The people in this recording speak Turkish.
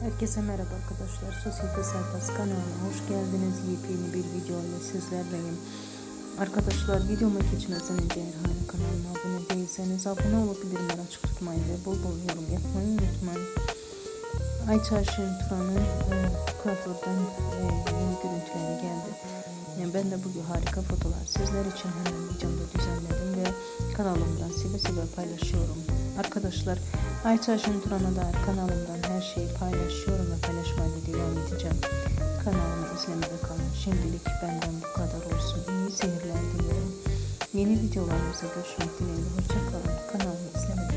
Herkese merhaba arkadaşlar. Sosyete Serpas kanalına hoş geldiniz. Yepyeni bir video ile sizlerleyim. Arkadaşlar videoma geçmeden önce hala kanalıma abone değilseniz abone olup bildirimleri açık tutmayı ve bol bol yorum yapmayı unutmayın. Ayçarşı'nın Turan'ın e, kuaförden e, yeni görüntüleri geldi. Yani ben de bugün harika fotolar sizler için hemen videomda düzenledim ve kanalımdan seve seve paylaşıyorum. Arkadaşlar Ayça Şunturan'a dair kanalımdan her şeyi paylaşıyorum ve paylaşmaya devam edeceğim. Kanalımı izlemede kalın. Şimdilik benden bu kadar olsun. İyi seyirler diliyorum. Yeni videolarımıza görüşmek dileğiyle. Hoşçakalın. Kanalımı izlemede